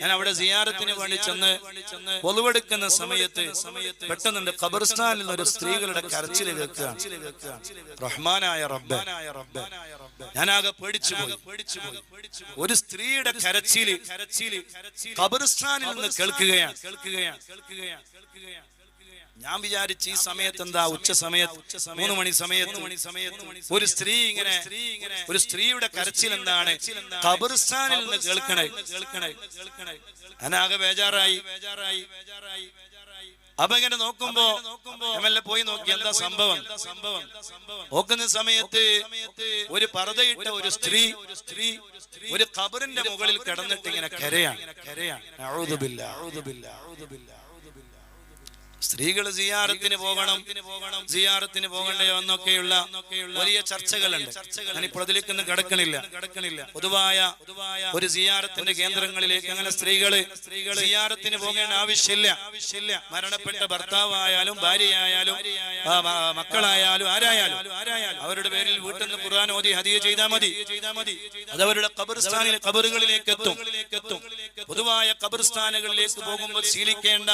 ഞാൻ അവിടെ സിയാറത്തിന് വേണ്ടി ചെന്ന് ഒളിവെടുക്കുന്ന സമയത്ത് പെട്ടെന്നുണ്ട് ഖബർസ്ഥാനിൽ നിന്ന് ഒരു സ്ത്രീകളുടെ കരച്ചിൽ കേൾക്കുകയാണ്. റഹ്മാനായ റബ്ബ് ഞാനാകെ പേടിച്ചു ഒരു സ്ത്രീയുടെ കരച്ചിൽ ഖബർസ്ഥാനിൽ നിന്ന് കേൾക്കുകയാണ് കേൾക്കുകയാണ് കേൾക്കുകയാണ് കേൾക്കുകയാണ്. ഞാൻ വിചാരിച്ച് ഈ സമയത്ത് എന്താ ഉച്ച സമയത്ത് മൂന്ന് മണി സമയത്ത് ഒരു സ്ത്രീ ഇങ്ങനെ ഒരു സ്ത്രീയുടെ കരച്ചിൽ എന്താണ്? കബർസ്ഥാനിൽ നിന്ന് കേൾക്കണേ. കേൾക്കണേ. കേൾക്കണേ അനാകെ ബേജാറായി. ബേജാറായി. ബേജാറായി. അപ്പൊ ഇങ്ങനെ നോക്കുമ്പോ എം പോയി നോക്കി എന്താ സംഭവം? സംഭവം? നോക്കുന്ന സമയത്ത് ഒരു പറതയിട്ട ഒരു സ്ത്രീ സ്ത്രീ ഒരു ഖബറിന്റെ മുകളിൽ കിടന്നിട്ട് ഇങ്ങനെ കരയാണ്. കരയാണ്. സ്ത്രീകൾ സിയാറത്തിന് പോകണം. സിയാറത്തിന് പോകണ്ടയോ എന്നൊക്കെയുള്ള വലിയ ചർച്ചകളുണ്ട്. ഞാൻ ഇപ്പോൾ അതിലേക്കൊന്നും കിടക്കണില്ല. കിടക്കണില്ല. പൊതുവായ ഒരു സിയാറത്തിന്റെ കേന്ദ്രങ്ങളിലേക്ക് അങ്ങനെ സ്ത്രീകൾ സിയാറത്തിന് പോകേണ്ട ആവശ്യമില്ല. ആവശ്യമില്ല. മരണപ്പെട്ട ഭർത്താവായാലും ഭാര്യയായാലും മക്കളായാലും ആരായാലും ആരായാലും അവരുടെ പേരിൽ വീട്ടിൽ നിന്ന് ഖുർആൻ ഓതി ഹദിയ ചെയ്താൽ മതി. ചെയ്താൽ മതി. അത് അവരുടെ കബറുകളിലേക്ക് എത്തും പൊതുവായ ഖബർസ്ഥാനുകളിലേക്ക് പോകുമ്പോൾ ശീലിക്കേണ്ട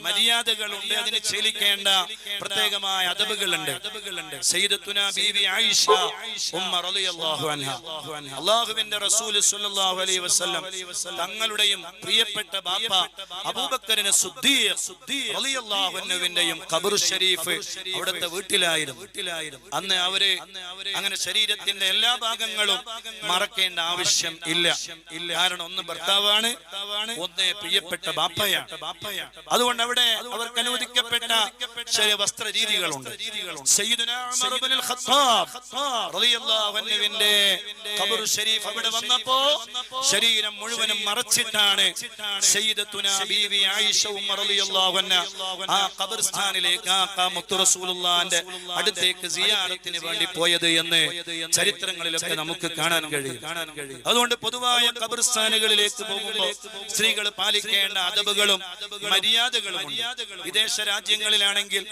മര്യാദകളുണ്ട് അതിന് ശീലിക്കേണ്ട പ്രത്യേകമായ അതബുകളുണ്ട് അള്ളാഹുവിന്റെ റസൂൽ അലൈഹി വസല്ലം തങ്ങളുടെയും പ്രിയപ്പെട്ട ബാപ്പ അബൂബക്കറിന് അൻഹുവിന്റെയും ഖബർ ഷരീഫ് അവിടുത്തെ വീട്ടിലായിരുന്നു. വീട്ടിലായിരുന്നു. അന്ന് അവർ അങ്ങനെ ശരീരത്തിന്റെ എല്ലാ ഭാഗങ്ങളും മറക്കേണ്ട ആവശ്യം ഇല്ല. ഇല്ല. കാരണം ഒന്ന് ഭർത്താവാണ് ഒന്ന് പ്രിയപ്പെട്ട ബാപ്പയാണ് അതുകൊണ്ട് അവിടെ അവർക്ക് അനുവദിക്കപ്പെട്ട ചില വസ്ത്ര രീതികളുണ്ട് ഷരീഫ് അവിടെ വന്നപ്പോ ശരീരം മുഴുവനും മറച്ചിട്ടാണ് ബീവി ആയിഷ ആ ഖബർസ്ഥാനിലേക്ക് ആ മുത്തു അടുത്തേക്ക് സിയാറത്തിന് വേണ്ടി പോയത് എന്ന് ചരിത്രങ്ങളിലൊക്കെ നമുക്ക് കാണാൻ കഴിയും കാണാൻ കഴിയും. അതുകൊണ്ട് പൊതുവായ ഖബർസ്ഥാനുകളിലേക്ക് പോകുമ്പോൾ സ്ത്രീകൾ പാലിക്കേണ്ട അതബുകളും മര്യാദകളും വിദേശ രാജ്യങ്ങളിലാണെങ്കിൽ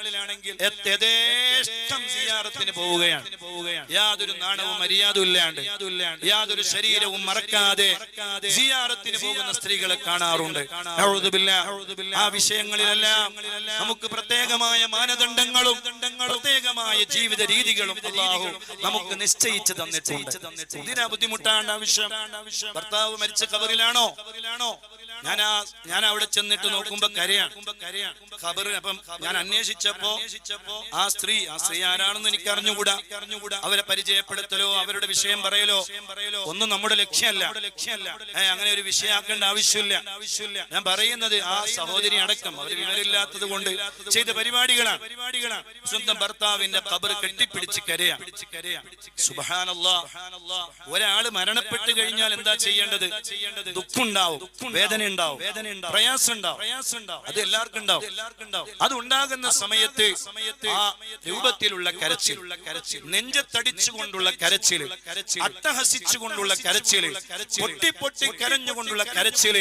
യഥേഷ്ടം സിയാറത്തിന് പോവുകയാണ്. യാതൊരു നാണവും മര്യാദ ഇല്ലാണ്ട് യാതൊരു ശരീരവും മറക്കാതെ സിയാറത്തിന് പോകുന്ന സ്ത്രീകളെ കാണാറുണ്ട്. ആ വിഷയങ്ങളിലെല്ലാം നമുക്ക് പ്രത്യേകമായ മാനദണ്ഡങ്ങളും പ്രത്യേകമായ ജീവിത രീതികളും നമുക്ക് നിശ്ചയിച്ചു തന്നിട്ടുണ്ട്. ഇതിനാ ബുദ്ധിമുട്ടാണ് ആവശ്യം ഭർത്താവ് മരിച്ച കബറിലാണോ ഞാൻ ആ ഞാൻ അവിടെ ചെന്നിട്ട് നോക്കുമ്പോ കരയാണ്. ഖബറിന് അപ്പം ഞാൻ അന്വേഷിച്ചപ്പോ ആ സ്ത്രീ ആ സ്ത്രീ ആരാണെന്ന് എനിക്ക് അറിഞ്ഞുകൂടാ അവരെ പരിചയപ്പെടുത്തലോ അവരുടെ വിഷയം പറയലോ ഒന്നും നമ്മുടെ ലക്ഷ്യമല്ല. ലക്ഷ്യമല്ല അങ്ങനെ ഒരു വിഷയമാക്കേണ്ട ആവശ്യമില്ല. ആവശ്യമില്ല ഞാൻ പറയുന്നത് ആ സഹോദരി അടക്കം അവർ വിവരമില്ലാത്തത് കൊണ്ട് ചെയ്ത പരിപാടികളാണ്. പരിപാടികളാണ് സ്വന്തം ഭർത്താവിന്റെ കബർ കെട്ടിപ്പിടിച്ച് കരയാ സുബാനല്ലാ ഒരാൾ മരണപ്പെട്ട് കഴിഞ്ഞാൽ എന്താ ചെയ്യേണ്ടത്? ദുഃഖുണ്ടാവും വേദന ഉണ്ടാവും പ്രയാസം ഉണ്ടാവും അത് എല്ലാവർക്കും ഉണ്ടാവും അത് ഉണ്ടാകുന്ന സമയത്ത് ആ രൂപത്തിലുള്ള കരച്ചിൽ നെഞ്ചത്തടിച്ചുകൊണ്ടുള്ള കരച്ചിൽ അട്ടഹസിച്ചുകൊണ്ടുള്ള കരച്ചിൽ പൊട്ടി പൊട്ടി കരഞ്ഞുകൊണ്ടുള്ള കരച്ചിൽ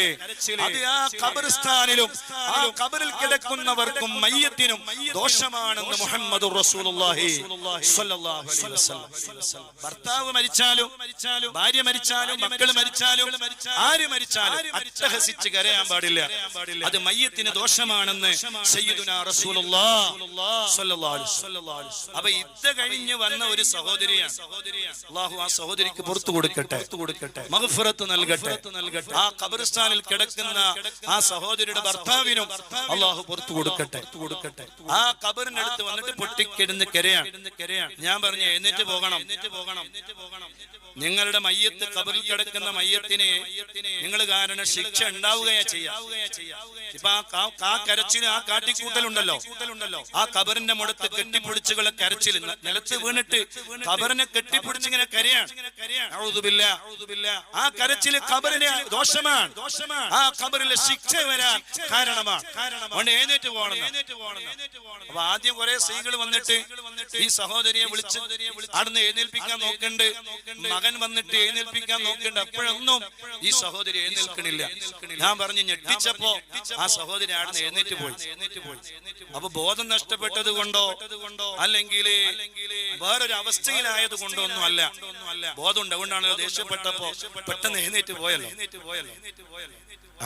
അത് ആ ഖബർസ്ഥാനിലും ആ ഖബറിൽ കിടക്കുന്നവർക്കും മയ്യത്തിനും ദോഷമാണെന്ന് മുഹമ്മദ് റസൂലുള്ളാഹി സ്വല്ലല്ലാഹു അലൈഹി വസല്ലം. ഭർത്താവ് മരിച്ചാലും മരിച്ചാലും ഭാര്യ മരിച്ചാലും മക്കൾ മരിച്ചാലും ആര് മരിച്ചാലും അട്ടഹസിച്ച് കരയാൻ പാടില്ല. അത് മയ്യത്തിന് ദോഷമാണെന്ന് അപ്പൊ ഇത് കഴിഞ്ഞ് വന്ന ഒരു സഹോദരിയാണ്. അള്ളാഹു ആ സഹോദരിക്ക് പുറത്തു കൊടുക്കട്ടെ. കൊടുക്കട്ടെ മഹഫുറത്ത് നൽകട്ടെ. നൽകട്ടെ ആ കബറിസ്ഥാനിൽ കിടക്കുന്ന ആ സഹോദരിയുടെ ഭർത്താവിനും അള്ളാഹു പുറത്തു കൊടുക്കട്ടെ. കൊടുക്കട്ടെ ആ കബറിനടുത്ത് വന്നിട്ട് പൊട്ടിക്കിടന്ന് കരയാണ്. ഞാൻ പറഞ്ഞു എന്നിട്ട് പോകണം എന്നിട്ട് പോകണം എന്നിട്ട് പോകണം. നിങ്ങളുടെ മയ്യത്ത് കബറിൽ കിടക്കുന്ന മയ്യത്തിനെ നിങ്ങൾ കാരണം ശിക്ഷ ഉണ്ടാവുകയാ ചെയ്യാം. ഇപ്പൊ ആ കരച്ചിന് ആ കാട്ടിക്കൂട്ടലുണ്ടല്ലോ. കൂട്ടലുണ്ടല്ലോ ആ കബറിന്റെ മുടത്ത് കെട്ടിപ്പിടിച്ചുകളെ കരച്ചിൽ നിലത്ത് വീണിട്ട് കബറിനെ കെട്ടിപ്പിടിച്ചിങ്ങനെ കരയാണ്. ആ കരച്ചിൽ കബറിന് ദോഷമാണ്. ആ കബറിലെ ശിക്ഷ വരാൻ കാരണമാണ്. അതുകൊണ്ട് എഴുന്നേറ്റ് പോകണം അപ്പൊ ആദ്യം കുറെ സ്ത്രീകൾ വന്നിട്ട് ഈ സഹോദരിയെ വിളിച്ച് അവിടുന്ന് എഴുന്നേൽപ്പിക്കാൻ നോക്കണ്ട്. മകൻ വന്നിട്ട് എഴുന്നേൽപ്പിക്കാൻ നോക്കണ്ട. അപ്പോഴൊന്നും ഈ സഹോദരി എഴുന്നേൽക്കണില്ല. ഞാൻ പറഞ്ഞു ഞെട്ടിച്ചപ്പോ ആ സഹോദരി ആടുന്ന് എഴുന്നേറ്റ് പോയി. അപ്പൊ ബോധം നഷ്ടപ്പെട്ടത് കൊണ്ടോ? അല്ലെങ്കിൽ വേറൊരു അവസ്ഥയിലായത് കൊണ്ടോ ഒന്നും അല്ല. ബോധം ഉണ്ട് ദേഷ്യപ്പെട്ടപ്പോ പെട്ടെന്ന് എഴുന്നേറ്റ് പോയല്ലോ.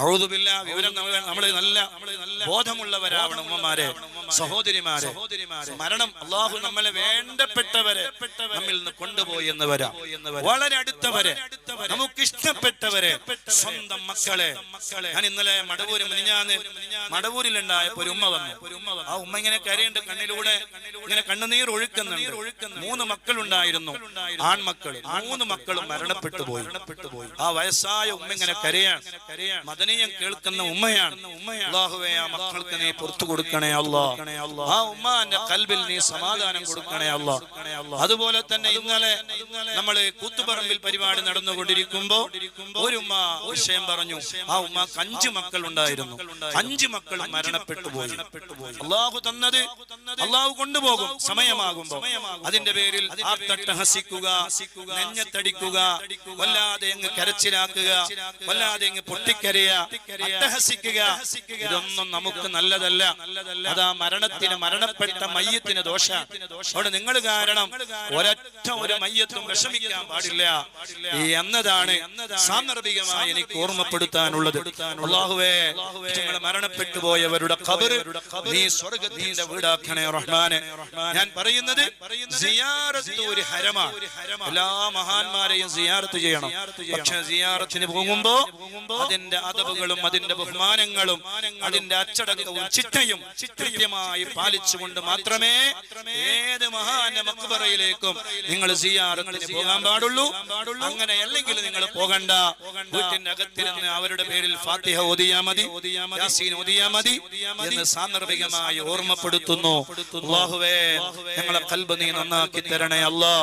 അഴുതുമില്ല വിവരം നമ്മൾ നല്ല ബോധമുള്ളവരാവണം ഉമ്മമാരെ സഹോദരിമാരെ. മരണം അള്ളാഹു നമ്മളെ വേണ്ടപ്പെട്ടവരെ നമ്മിൽ നിന്ന് കൊണ്ടുപോയി എന്ന് വരാം വളരെ അടുത്തവരെ നമുക്ക് ഇഷ്ടപ്പെട്ടവരെ സ്വന്തം മക്കളെ. ഞാൻ ഇന്നലെ മടവൂര് മിനിഞ്ഞാന്ന് മടവൂരിലുണ്ടായപ്പോ ഒരു ഉമ്മ വന്നു. ആ ഉമ്മ ഇങ്ങനെ കരയുണ്ട് കണ്ണിലൂടെ ഇങ്ങനെ കണ്ണുനീർ ഒഴുക്കുന്നുണ്ട് മൂന്ന് മക്കളുണ്ടായിരുന്നു. ആൺമക്കൾ മൂന്ന് മക്കളും മരണപ്പെട്ടു പോയി. ആ വയസ്സായ ഉമ്മ ഇങ്ങനെ കരയാണ്. മദനീയം കേൾക്കുന്ന ഉമ്മയാണ്. അള്ളാഹുവേ ആ മക്കൾക്ക് നീ പുറത്തു കൊടുക്കണേ അല്ലോ ആ ഉമ്മാന്റെ കൽബിൽ നീ സമാധാനം കൊടുക്കണേ അല്ലോ അതുപോലെ തന്നെ ഇന്നലെ നമ്മൾ കൂത്തുപറമ്പിൽ പരിപാടി നടന്നുകൊണ്ടിരിക്കുമ്പോ ഒരു ഉമ്മ വിഷയം പറഞ്ഞു ആ ഉമ്മ അഞ്ചു മക്കൾ ഉണ്ടായിരുന്നു. അഞ്ചു മക്കൾ മരണപ്പെട്ടു പോയി. അള്ളാഹു തന്നത് അള്ളാഹു കൊണ്ടുപോകും സമയമാകുമ്പോ. അതിന്റെ പേരിൽ ഹസിക്കുക നെഞ്ഞത്തടിക്കുക വല്ലാതെ അങ്ങ് കരച്ചിലാക്കുക വല്ലാതെ അങ്ങ് പൊട്ടിക്കരയ അട്ടഹസിക്കുക. ഇതൊന്നും നമുക്ക് നല്ലതല്ല. അതാ മരണത്തിന് മരണപ്പെട്ട മയ്യത്തിന് ദോഷ. അവിടെ നിങ്ങൾ കാരണം ഒരൊറ്റ ഒരു മയ്യത്തും വിഷമിക്കാൻ പാടില്ല. എന്നതാണ് സാന്ദർഭികമായി എനിക്ക് ഓർമ്മപ്പെടുത്താനുള്ളത്. അള്ളാഹുവേ നിങ്ങൾ മരണപ്പെട്ടു പോയവരുടെ ഖബർ നീ സ്വർഗത്തിന്റെ വീടാക്കണേ ഞാൻ പറയുന്നത് സിയാറത്ത് ഒരു ഹരമാണ്. എല്ലാ മഹാന്മാരെയും സിയാറത്ത് ചെയ്യണം. പക്ഷെ സിയാറത്തിന് പോകുമ്പോ അതിന്റെ അതവുകളും അതിന്റെ ബഹുമാനങ്ങളും അതിന്റെ അച്ചടക്കവും ചിട്ടയും കൃത്യമായി പാലിച്ചുകൊണ്ട് മാത്രമേ ഏത് മഹാന്റെ മക്ബറയിലേക്കും നിങ്ങൾ സിയാറത്തിന് പോകാൻ പാടുള്ളൂ. അങ്ങനെ അല്ലെങ്കിൽ നിങ്ങൾ പോകണ്ട. വീട്ടിന്റെ അകത്തിരുന്ന് അവരുടെ പേരിൽ ഫാത്തിഹ ഓതിയാ മതി. യാസീൻ ഓതിയാ മതി എന്ന് സാന്ദർഭികമായി ഓർമ്മപ്പെടുത്തുന്നു. ഞങ്ങളെ കൽബ് നീ നന്നാക്കി തരണേ അല്ലാ.